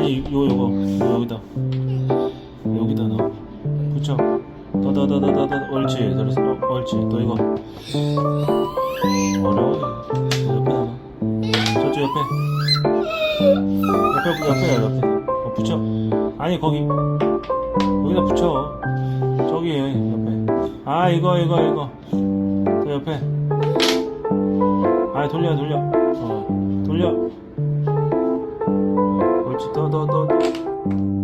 아니 요 요거. 요, 여기다. 여기다 넣어. 붙여. 더더더더더 옳지. 잘했어 어, 옳지. 또 이거. 어려워. 옆에 놔 저쪽 옆에. 옆에 옆에 옆에. 어, 붙여. 아니 거기. 여기다 붙여. 저기 옆에. 아 이거 이거 이거. 저 옆에. 아 돌려 돌려. 어 돌려 옳지 더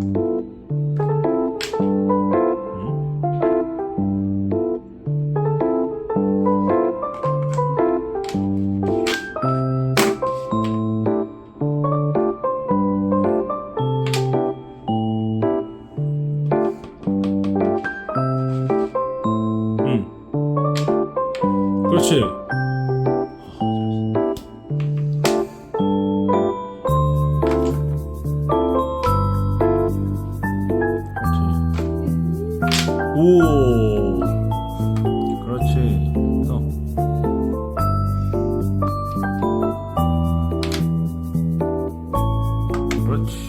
오. 그렇지. 또. 그렇지.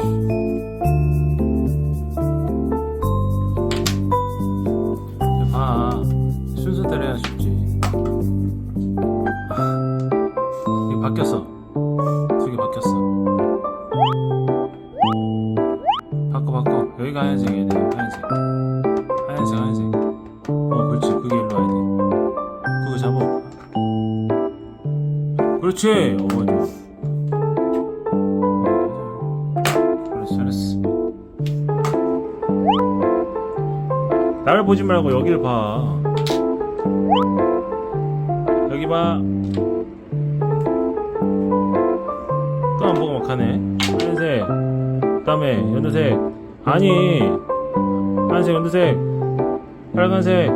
봐. 순서대로 해야 쉽지. 이거 바뀌었어. 두 개 바뀌었어. 바꿔 바꿔. 여기가 하얀색이야 돼. 하얀 그렇지. 어 좋아. 어, 그렇지 잘했어. 나를 보지 말고 여기를 봐. 여기 봐. 또 안 보고 막 하네. 하얀색. 그다음에 연두색. 아니. 하얀색, 연두색. 빨간색.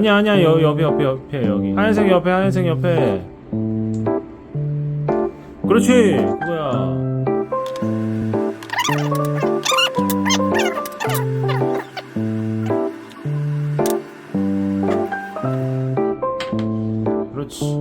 아니야, 아니야. 여, 옆에, 옆에, 옆에, 여기. 하얀색 옆에, 하얀색 옆에. 그렇지. 그거야. 그렇지.